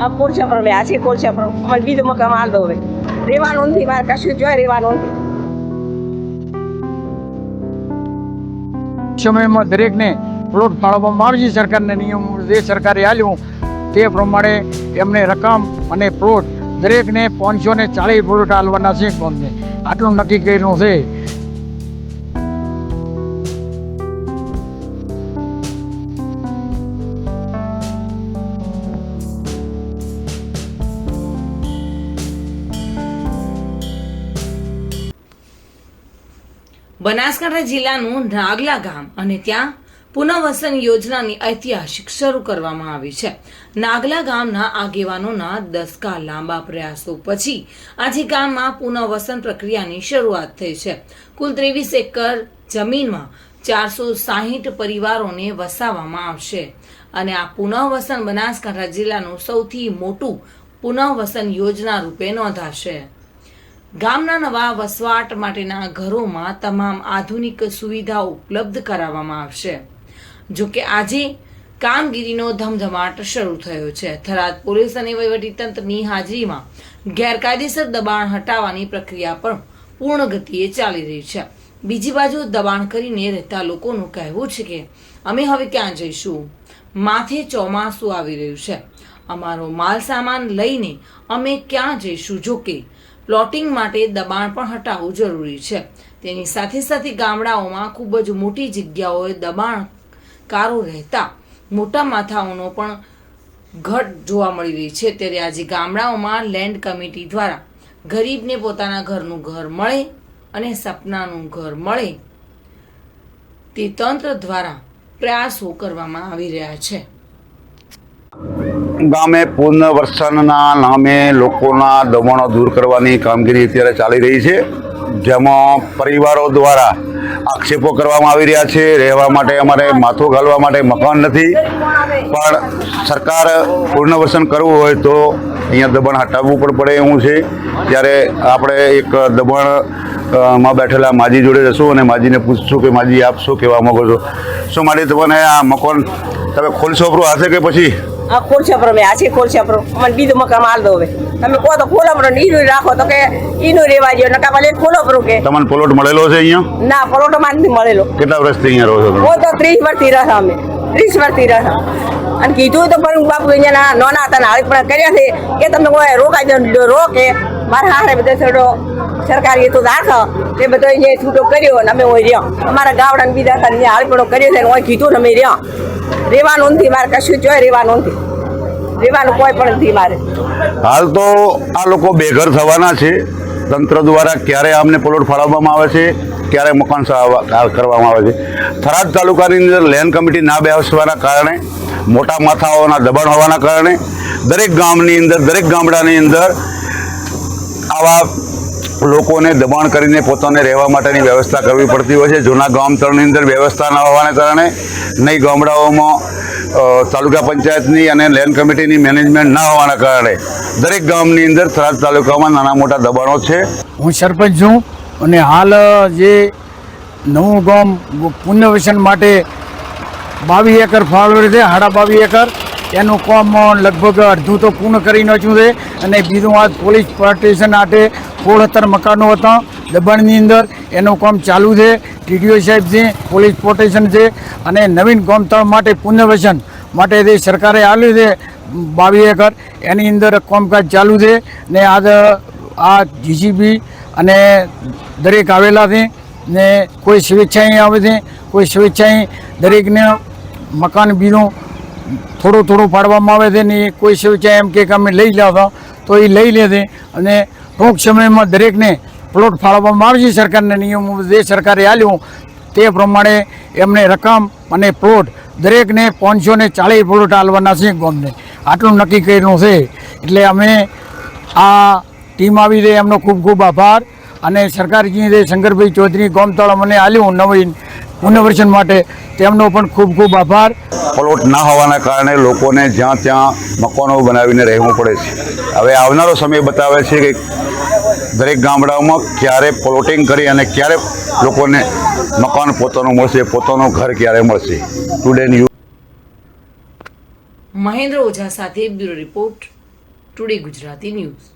છે કોલસા પર અમારે બીજું મકાન હાલ દો હવે. રહેવાનું નથી, મારે કશું જોઈ રેવાનું સમયમાં દરેકને પ્લોટ ફાળવવામાં આવે છે સરકારના નિયમ, જે સરકારે આલ્યું તે પ્રમાણે એમને રકમ અને પ્લોટ દરેકને પાંચસો ને ચાલીસ પ્લોટ આલવાના છે. કોમને આટલું નક્કી કર્યું છે. બનાસકાંઠા જિલ્લાનું નાગલા ગામ અને ત્યાં પુનઃવસન યોજનાની ઐતિહાસિક શરૂ કરવામાં આવી છે. નાગલા ગામના આગેવાનોના દસકા લાંબા પ્રયાસો પછી આજે ગામમાં પુનઃવસન પ્રક્રિયાની શરૂઆત થઈ છે. કુલ ત્રેવીસ એકર જમીનમાં ચારસો સાહીઠ પરિવારોને વસાવવામાં આવશે અને આ પુનઃવસન બનાસકાંઠા જિલ્લાનું સૌથી મોટું પુનઃવસન યોજના રૂપે નોંધાશે. ગામના નવા વસવાટ માટેના ઘરોમાં તમામ આધુનિક સુવિધાઓ ઉપલબ્ધ કરાવવામાં આવશે. જો કે આજે કામગીરીનો ધમધમાટ શરૂ થયો છે. થરાદ પોલીસ અને વહીવટીતંત્રની હાજરીમાં ગેરકાયદેસર દબાણ હટાવવાની પ્રક્રિયા પણ પૂર્ણ ગતિએ ચાલી રહી છે. બીજી બાજુ દબાણ કરીને રહેતા લોકોનું કહેવું છે કે અમે હવે ક્યાં જઈશું? માથે ચોમાસું આવી રહ્યું છે. અમારો માલ સામાન લઈને અમે ક્યાં જઈશું? જોકે પ્લોટિંગ માટે દબાણ પણ હટાવવું જરૂરી છે. તેની સાથે સાથે ગામડાઓમાં ખૂબ જ મોટી જગ્યાઓએ દબાણકારો રહેતા મોટા માથાઓનો પણ ઘટ જોવા મળી રહી છે. ત્યારે આજે ગામડાઓમાં લેન્ડ કમિટી દ્વારા ગરીબને પોતાના ઘરનું ઘર મળે અને સપનાનું ઘર મળે તે તંત્ર દ્વારા પ્રયાસો કરવામાં આવી રહ્યા છે. ગામે પુનર્વસનના નામે લોકોના દબાણો દૂર કરવાની કામગીરી અત્યારે ચાલી રહી છે. જેમાં પરિવારો દ્વારા આક્ષેપો કરવામાં આવી રહ્યા છે. રહેવા માટે અમારે માથું ઘાલવા માટે મકાન નથી. પણ સરકાર પુનર્વસન કરવું હોય તો અહીંયા દબાણ હટાવવું પણ પડે એવું છે. ત્યારે આપણે એક દબાણમાં બેઠેલા માજી જોડે જશું અને માજીને પૂછશું કે, માજી, આપ શું કહેવા માગો છો? શું માટે તમને આ મકાન તમે ખોલશો આપણું હશે કે પછી? આ પર આ છે પર. અમારે બીજું મકાન હાલ દો હવે. તમે કહો તો ખોલો પર ઈનું રાખો તો કે ઈનું રેવા દો નકા ભલે ખોલો પર કે. તમને પ્લોટ મળેલો છે અહીંયા? ના પ્લોટમાં નથી મળેલો. કેટલા વર્ષથી અહીંયા રહો છો તમે? તો ત્રીસ વર્ષથી રહ્યા અમે. ત્રીસ વર્ષથી રહ્યા અને કીધું તો પણ બાપુ અહીંયા નાના હતા ને હાલ પણ કર્યા છે. કે તમે કોઈ રોકાઈ દો રોકે મારા હારે બધા છોડો સરકારી એ તો રાખો. તે બધો અહીંયા છૂટો કર્યો અને અમે હોય રહ્યો. અમારા ગાવડા બીજા હતા હાલ પણ કર્યો છે ને હોય કીધું ને અમે રહ્યો. રહેવાનું નથી મારે કશું જોઈએ રહેવાનું નથી રહેવાનું કોઈ પણ નથી મારે. હાલ તો આ લોકો બેઘર થવાના છે. તંત્ર દ્વારા ક્યારે આમને પ્લોટ ફાળવવામાં આવે છે, ક્યારે મકાન કરવામાં આવે છે. થરાદ તાલુકાની અંદર લેન્ડ કમિટી ના બેસવાના કારણે, મોટા માથાઓના દબાણ હોવાના કારણે, દરેક ગામની અંદર, દરેક ગામડાની અંદર આવા લોકોને દબાણ કરીને પોતાને રહેવા માટેની વ્યવસ્થા કરવી પડતી હોય છે. જૂના ગામ તળની અંદર વ્યવસ્થા ન હોવાને કારણે નહીં ગામડાઓમાં તાલુકા પંચાયતની અને લેન્ડ કમિટીની મેનેજમેન્ટ ના હોવાના કારણે દરેક ગામની અંદર થરાદ તાલુકામાં નાના મોટા દબાણો છે. હું સરપંચ છું અને હાલ જે નવું ગામ પુનઃવસન માટે બાવીસ એકર ફાળવેલ છે સાડા બાવીસ એકર. એનું કામ લગભગ અડધું તો પૂર્ણ કરી નાખ્યું છે અને બીજું આ પોલીસ પ્રોટેશન માટે સોળ સત્તર મકાનો હતા. દબાણની અંદર એનું કામ ચાલુ છે. ટીડીઓ સાહેબ છે, પોલીસ પ્રોટેશન છે અને નવીન ગોમતળ માટે પુનર્વસન માટે જે સરકારે આપ્યું છે, બાવીસ એકર, એની અંદર કામકાજ ચાલુ છે ને આજ, આ જીજીબી અને દરેક આવેલા છે ને કોઈ સ્વેચ્છાએ આવે છે, કોઈ સ્વેચ્છાએ દરેકને મકાન બીનું થોડું થોડું પાડવામાં આવે છે ને કોઈ સ્વેચ્છાએ એમ કે અમે લઈ જાવ તો એ લઈ લે છે અને ટૂંક સમયમાં દરેકને પ્લોટ ફાળવવામાં આવશે. સરકારના નિયમો જે સરકારે આલ્યું તે પ્રમાણે એમને રકમ અને પ્લોટ દરેકને પાંચસો ને ચાલીસ પ્લોટ આલવાના છે ગામને. આટલું નક્કી કર્યું છે. એટલે અમે આ ટીમ આવી રહી. એમનો ખૂબ ખૂબ આભાર. અને સરકારજી શંકરભાઈ ચૌધરી ગોમતળ મને આલ્યું નવીન પુનર્વસન માટે તેમનો પણ ખૂબ ખૂબ આભાર. પ્લોટ ના હોવાના કારણે લોકોને જ્યાં ત્યાં મકાનો બનાવીને રહેવું પડે છે. હવે આવનારો સમય બતાવે છે કે દરેક ગામડાઓમાં ક્યારે પ્લોટિંગ કરી અને ક્યારે લોકોને મકાન પોતાનું મળશે પોતાનું ઘર ક્યારે મળશે. ટુડે ન્યૂઝ મહેન્દ્ર ઓઝા સાથે bureau report today Gujarati news.